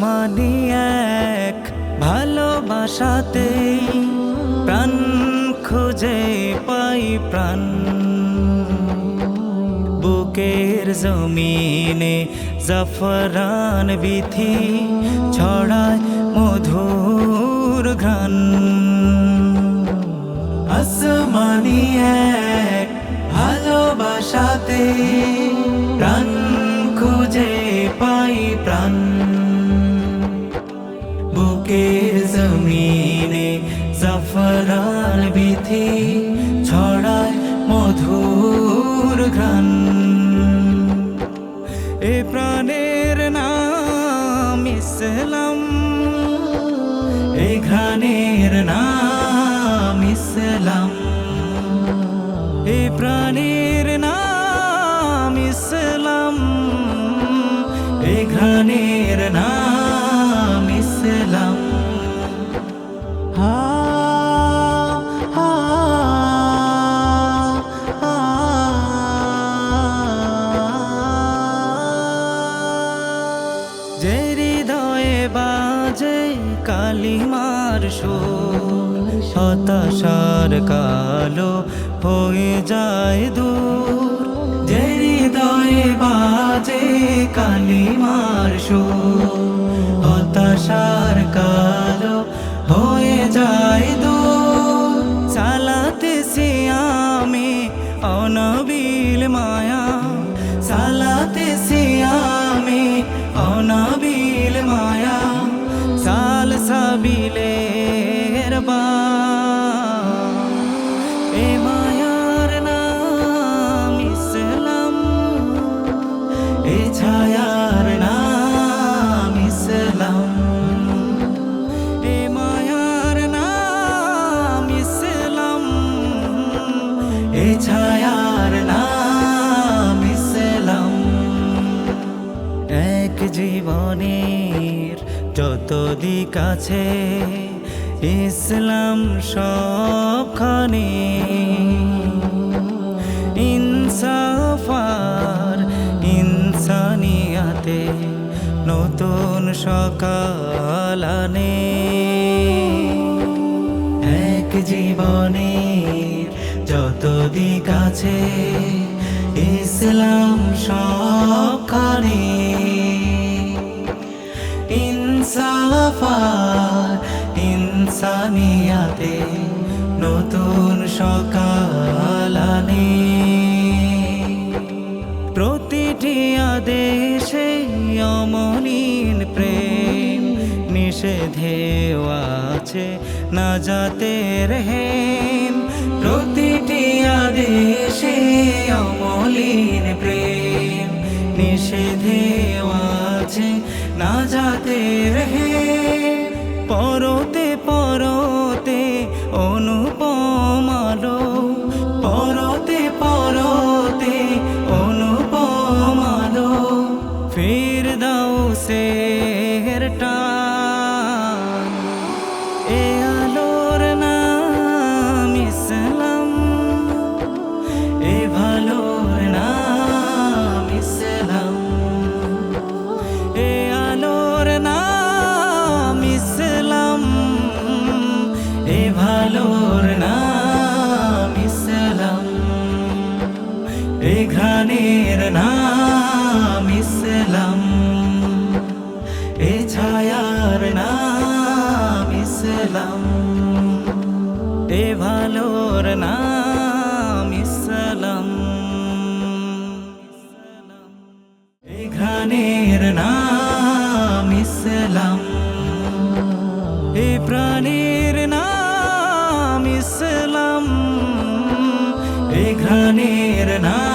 আসমানি এক ভালোবাসাতে প্রাণ খুঁজে পাই প্রাণ। বুকের জমিনে জাফরান বিথি ছড়ায় মধুর ঘ্রাণ। আসমানি এক ভালোবাসাতে প্রাণ খুঁজে পাই প্রাণ। বুকের জমিনে জাফরান বিথি ছড়ায় মধুর ঘ্রাণ। এ প্রাণের নাম ইসলাম, এ ঘ্রাণের নাম ইসলাম। এ প্রাণের নাম ইসলাম, এ ঘ্রাণের নাম বাজে কালিমার সুর, হতাশার কালো হয়ে যায় দূর। যে হৃদয়ে বাজে কালিমার সুর, হতাশার কালো হয়ে যায় দূর। চালাতে সিয়ামে অনবিল মায়া চালাতে সিয়ামে অনবিল নাবিলে জীবনের যত দিক আছে ইসলাম সবখানে ইনসাফার ইনসানিয়াতে নতুন সকাল আনে। এক জীবনের যত দিক আছে ইসলাম ইনসানিয়াতে নতুন সকাল আনে। প্রতিটি আদেশে অমলিন প্রেম নিষেধেও আছে না যাতে হেম। প্রতিটি আদেশে অমলিন প্রেম নিষেধেও আছে না যাতে হেম। পরতে পরতে সের টান। এ আলোর নাম ইসলাম। এ ভালোর নাম ইসলাম। এ আলোর নাম ইসলাম। এ ভালোর নাম ইসলাম। এ নাম ইসলাম। ছায়ার নাম ইসলাম। এ ভালোর নাম ইসলাম। এ ঘ্রাণের নাম ইসলাম। এ প্রাণের নাম ইসলাম। এ নাম